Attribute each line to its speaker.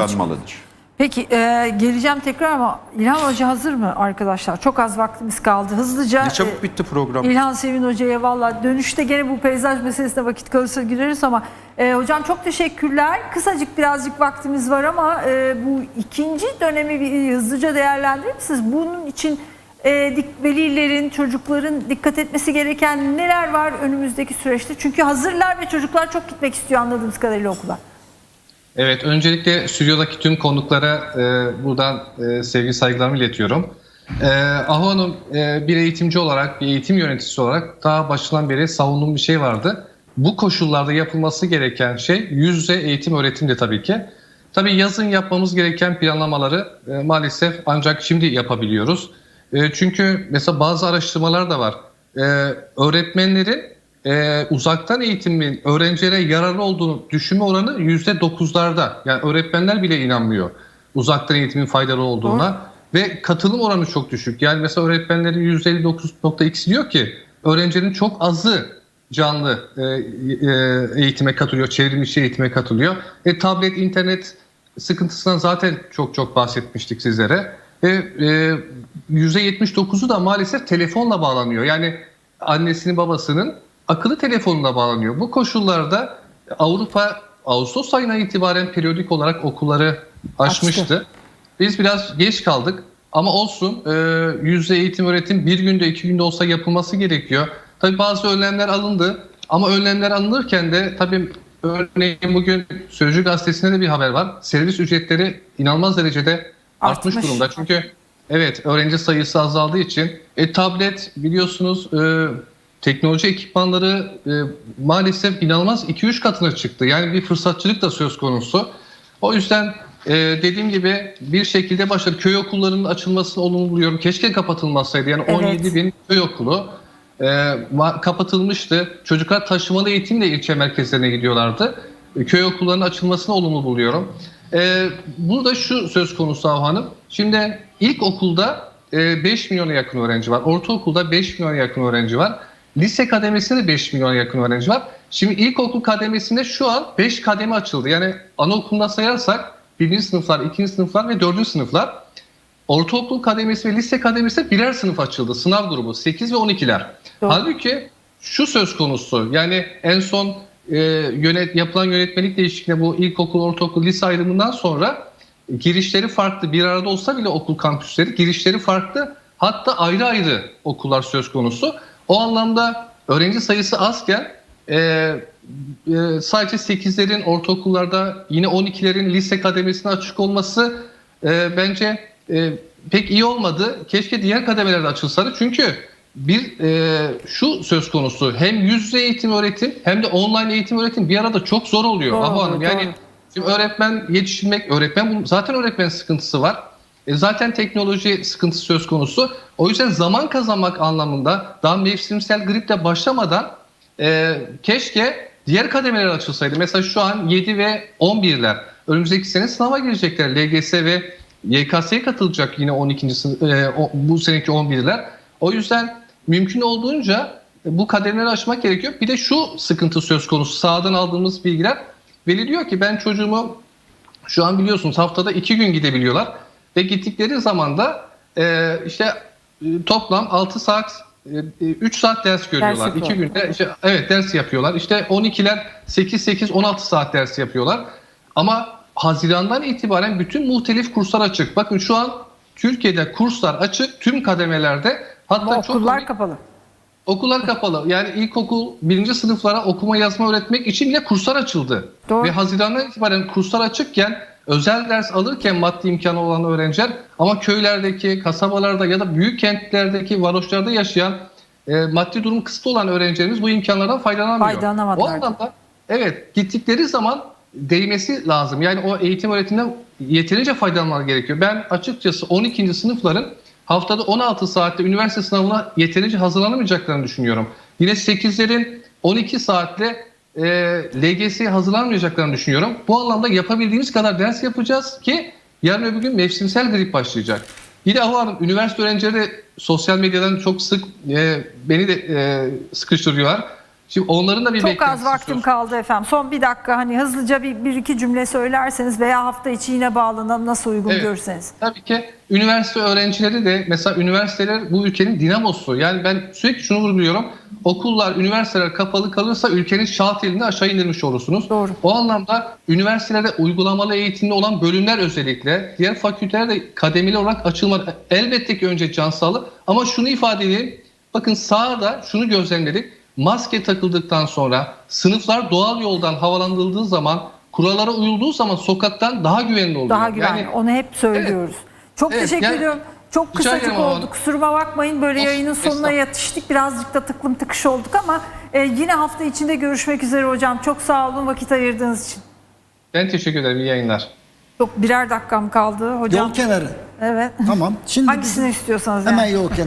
Speaker 1: açıklanmalıdır.
Speaker 2: Peki e, geleceğim tekrar ama İlhan Hoca hazır mı arkadaşlar? Çok az vaktimiz kaldı. Hızlıca
Speaker 1: Ne
Speaker 2: e,
Speaker 1: çabuk bitti program.
Speaker 2: İlhan Sevin Hoca'ya valla dönüşte gene bu peyzaj meselesine vakit kalırsa gireriz ama e, hocam çok teşekkürler. Kısacık birazcık vaktimiz var ama e, bu ikinci dönemi bir hızlıca değerlendirir misiniz? Bunun için e, dik- velilerin, çocukların dikkat etmesi gereken neler var önümüzdeki süreçte? Çünkü hazırlar ve çocuklar çok gitmek istiyor anladığımız kadarıyla okula.
Speaker 3: Evet, öncelikle stüdyodaki tüm konuklara e, buradan e, sevgi saygılarımı iletiyorum. E, Ahu Hanım e, bir eğitimci olarak, bir eğitim yöneticisi olarak daha başından beri savunduğum bir şey vardı. Bu koşullarda yapılması gereken şey yüz yüze eğitim öğretimdi tabii ki. Tabii yazın yapmamız gereken planlamaları e, maalesef ancak şimdi yapabiliyoruz. E, çünkü mesela bazı araştırmalar da var. E, öğretmenlerin e, uzaktan eğitimin öğrencilere yararlı olduğunu düşünme oranı %9'larda. Yani öğretmenler bile inanmıyor uzaktan eğitimin faydalı olduğuna. Ve katılım oranı çok düşük. Yani mesela öğretmenlerin %59.2'si diyor ki öğrencinin çok azı canlı e, e, eğitime katılıyor, çevrim eğitime katılıyor. E, tablet, internet sıkıntısından zaten çok çok bahsetmiştik sizlere. Ve e, %79'u da maalesef telefonla bağlanıyor. Yani annesinin babasının akıllı telefonuna bağlanıyor. Bu koşullarda Avrupa Ağustos ayına itibaren periyodik olarak okulları açmıştı.
Speaker 2: Açtı.
Speaker 3: Biz biraz geç kaldık ama olsun e, yüzde eğitim öğretim bir günde iki günde olsa yapılması gerekiyor. Tabii bazı önlemler alındı ama önlemler alınırken de tabii örneğin bugün Sözcü Gazetesi'nde de bir haber var. Servis ücretleri inanılmaz derecede artmış,
Speaker 2: Artmış.
Speaker 3: durumda. Çünkü evet öğrenci sayısı azaldığı için e, tablet biliyorsunuz e, teknoloji ekipmanları e, maalesef inanılmaz 2-3 katına çıktı. Yani bir fırsatçılık da söz konusu. O yüzden e, dediğim gibi bir şekilde başladı. Köy okullarının açılmasını olumlu buluyorum. Keşke kapatılmasaydı. Yani
Speaker 2: Evet.
Speaker 3: 17 bin köy okulu e, kapatılmıştı. Çocuklar taşımalı eğitimle ilçe merkezlerine gidiyorlardı. E, köy okullarının açılmasını olumlu buluyorum. E, burada şu söz konusu Ahu Hanım. Şimdi ilkokulda e, 5 milyona yakın öğrenci var. Ortaokulda 5 milyona yakın öğrenci var. Lise kademesinde de 5 milyona yakın öğrenci var. Şimdi ilkokul kademesinde şu an 5 kademe açıldı. Yani anaokulunda sayarsak 1. sınıflar, 2. sınıflar ve 4. sınıflar. Ortaokul kademesi ve lise kademesi birer sınıf açıldı. Sınav grubu 8 ve 12'ler.
Speaker 2: Doğru.
Speaker 3: Halbuki şu söz konusu yani en son e, yönet yapılan yönetmelik değişikliğinde bu ilkokul, ortaokul, lise ayrımından sonra girişleri farklı. Bir arada olsa bile okul kampüsleri girişleri farklı. Hatta ayrı ayrı okullar söz konusu. O anlamda öğrenci sayısı azken e, e, sadece 8'lerin ortaokullarda yine 12'lerin lise kademesine açık olması e, bence e, pek iyi olmadı. Keşke diğer kademelerde açılsaydı. Çünkü bir e, şu söz konusu hem yüz yüze eğitim öğretim hem de online eğitim öğretim bir arada çok zor oluyor.
Speaker 2: Doğru,
Speaker 3: Hanım. Yani
Speaker 2: doğru.
Speaker 3: Şimdi öğretmen yetiştirmek, öğretmen zaten öğretmen sıkıntısı var. E, zaten teknoloji sıkıntısı söz konusu. O yüzden zaman kazanmak anlamında daha mevsimsel griple başlamadan e, keşke diğer kademeler açılsaydı. Mesela şu an 7 ve 11'ler önümüzdeki sene sınava girecekler. LGS ve YKS'ye katılacak yine 12. sınıf, e, o- bu seneki 11'ler. O yüzden mümkün olduğunca bu kademeleri aşmak gerekiyor. Bir de şu sıkıntı söz konusu. Sağdan aldığımız bilgiler. Veli diyor ki ben çocuğumu şu an biliyorsunuz haftada iki gün gidebiliyorlar. Ve gittikleri zaman da e, işte e, toplam 6 saat, 3 saat ders görüyorlar.
Speaker 2: yapıyorlar.
Speaker 3: İki günde işte, evet ders yapıyorlar. İşte 12'ler 8-8-16 saat ders yapıyorlar. Ama Haziran'dan itibaren bütün muhtelif kurslar açık. Bakın şu an Türkiye'de kurslar açık tüm kademelerde. Hatta
Speaker 2: Ama
Speaker 3: çok
Speaker 2: okullar kapalı.
Speaker 3: Okullar kapalı. Yani ilkokul birinci sınıflara okuma yazma öğretmek için bile kurslar açıldı.
Speaker 2: Doğru.
Speaker 3: Ve Haziran'dan itibaren kurslar açıkken özel ders alırken maddi imkanı olan öğrenciler ama köylerdeki, kasabalarda ya da büyük kentlerdeki varoşlarda yaşayan e, maddi durum kısıtlı olan öğrencilerimiz bu imkanlardan faydalanamıyor.
Speaker 2: Faydalanamadılar.
Speaker 3: O anlamda evet gittikleri zaman değmesi lazım. Yani o eğitim öğretimden yeterince faydalanmaları gerekiyor. Ben açıkçası 12. sınıfların haftada 16 saatte üniversite sınavına yeterince hazırlanamayacaklarını düşünüyorum. Yine 8'lerin 12 saatle e, LGS'ye hazırlanmayacaklarını düşünüyorum. Bu anlamda yapabildiğimiz kadar ders yapacağız ki yarın öbür gün mevsimsel grip başlayacak. Yine Ahu Hanım, üniversite öğrencileri de sosyal medyadan çok sık e, beni de e, sıkıştırıyorlar. Şimdi onların da bir
Speaker 2: Çok az vaktim
Speaker 3: söz-
Speaker 2: kaldı efendim. Son bir dakika hani hızlıca bir, bir iki cümle söylerseniz veya hafta içi yine bağlanalım nasıl uygun
Speaker 3: Evet.
Speaker 2: görürseniz.
Speaker 3: Tabii ki üniversite öğrencileri de mesela üniversiteler bu ülkenin dinamosu. Yani ben sürekli şunu vurguluyorum. Okullar, üniversiteler kapalı kalırsa ülkenin şahat elini aşağı indirmiş olursunuz.
Speaker 2: Doğru.
Speaker 3: O anlamda üniversitelerde uygulamalı eğitimli olan bölümler özellikle diğer fakülteler de kademeli olarak açılmalı. Elbette ki önce can sağlığı ama şunu ifade edeyim. Bakın sahada şunu gözlemledik. Maske takıldıktan sonra sınıflar doğal yoldan havalandırıldığı zaman kurallara uyulduğu zaman sokaktan daha güvenli oluyor.
Speaker 2: Daha güvenli.
Speaker 3: Yani
Speaker 2: Onu hep söylüyoruz. Çok
Speaker 3: Evet,
Speaker 2: teşekkür
Speaker 3: yani-
Speaker 2: ediyorum. Çok kısacık oldu.
Speaker 3: ama-
Speaker 2: Kusuruma bakmayın. Böyle
Speaker 3: Olsun,
Speaker 2: yayının sonuna yatıştık. Birazcık da tıklım tıkış olduk ama e, yine hafta içinde görüşmek üzere hocam. Çok sağ olun vakit ayırdığınız için.
Speaker 3: ben teşekkür ederim. İyi yayınlar.
Speaker 2: Çok birer dakikam kaldı hocam.
Speaker 1: Yol kenarı.
Speaker 2: Evet.
Speaker 1: Tamam. Şimdi
Speaker 2: Hangisini istiyorsanız yani.
Speaker 1: hemen yol kenarı.